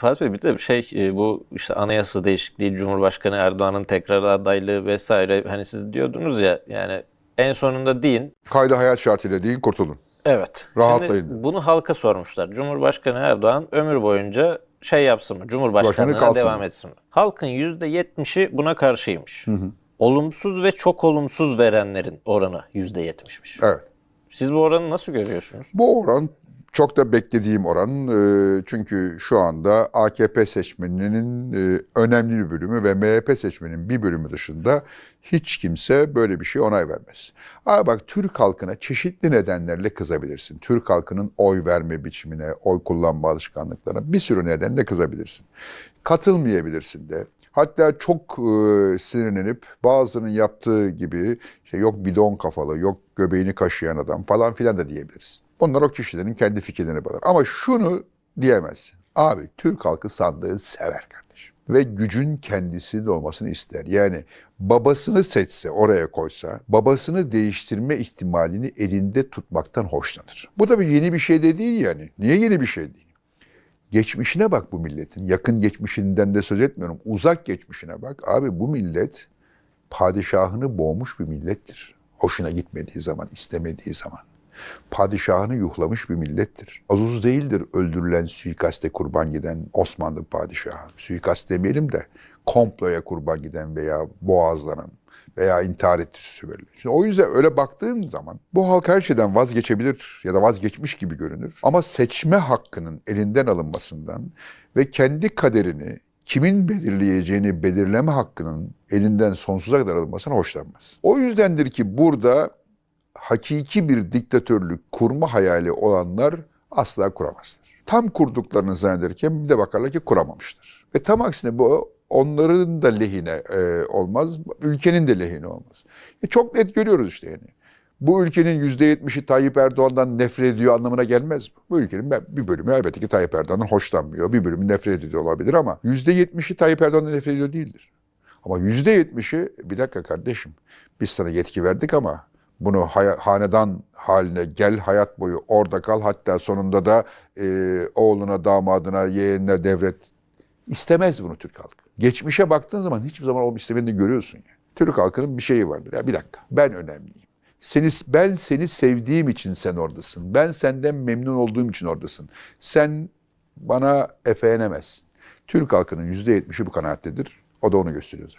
Fatih Bey bir de şey e, bu işte anayasa değişikliği, Cumhurbaşkanı Erdoğan'ın tekrar adaylığı vesaire hani siz diyordunuz ya yani en sonunda deyin Kayda hayat şartıyla değil kurtulun. evet. Rahatlayın. Şimdi bunu halka sormuşlar. Cumhurbaşkanı Erdoğan ömür boyunca şey yapsın mı? Cumhurbaşkanlığına devam mı? etsin mi? Halkın %70'i buna karşıymış. Olumsuz ve çok olumsuz verenlerin oranı %70'miş. Evet. Siz bu oranı nasıl görüyorsunuz? Bu oran çok da beklediğim oran. Ee, Çünkü şu anda AKP seçmeninin e, önemli bir bölümü ve MHP seçmeninin bir bölümü dışında hiç kimse böyle bir şey onay vermez. Ama bak Türk halkına çeşitli nedenlerle kızabilirsin. Türk halkının oy verme biçimine, oy kullanma alışkanlıklarına bir sürü nedenle kızabilirsin. Katılmayabilirsin de. Hatta çok e, sinirlenip bazılarının yaptığı gibi işte yok bidon kafalı, yok göbeğini kaşıyan adam falan filan da diyebilirsin. Bunlar o kişilerin kendi fikirlerine bağlı. Ama şunu diyemezsin. Abi Türk halkı sandığı sever kardeşim. Ve gücün kendisinin olmasını ister. Yani babasını seçse, oraya koysa, babasını değiştirme ihtimalini elinde tutmaktan hoşlanır. Bu da bir yeni bir şey de değil yani. Niye yeni bir şey değil? Geçmişine bak bu milletin. Yakın geçmişinden de söz etmiyorum. Uzak geçmişine bak. Abi bu millet padişahını boğmuş bir millettir. Hoşuna gitmediği zaman, istemediği zaman. Padişahını yuhlamış bir millettir. Azuz değildir öldürülen suikaste kurban giden Osmanlı padişahı. Suikast demeyelim de komploya kurban giden veya boğazlanan veya intihar etti süsü verilir. Şimdi o yüzden öyle baktığın zaman bu halk her şeyden vazgeçebilir ya da vazgeçmiş gibi görünür. Ama seçme hakkının elinden alınmasından ve kendi kaderini kimin belirleyeceğini belirleme hakkının elinden sonsuza kadar alınmasına hoşlanmaz. O yüzdendir ki burada hakiki bir diktatörlük kurma hayali olanlar asla kuramazlar. Tam kurduklarını zannederken bir de bakarlar ki kuramamışlar. Ve tam aksine bu onların da lehine e, olmaz, ülkenin de lehine olmaz. E, çok net görüyoruz işte yani. Bu ülkenin yüzde yetmişi Tayyip Erdoğan'dan nefret ediyor anlamına gelmez bu. Bu ülkenin bir bölümü elbette ki Tayyip Erdoğan'dan hoşlanmıyor. Bir bölümü nefret ediyor olabilir ama yüzde yetmişi Tayyip Erdoğan'dan nefret ediyor değildir. Ama yüzde yetmişi bir dakika kardeşim biz sana yetki verdik ama bunu hanedan haline gel hayat boyu orada kal hatta sonunda da e, oğluna damadına yeğenine devret istemez bunu Türk halkı. Geçmişe baktığın zaman hiçbir zaman olmuş istemediğini görüyorsun ya. Türk halkının bir şeyi vardır. Ya bir dakika ben önemliyim. Seni, ben seni sevdiğim için sen oradasın. Ben senden memnun olduğum için oradasın. Sen bana efeğenemezsin. Türk halkının yüzde yetmişi bu kanaattedir. O da onu gösteriyor zaten.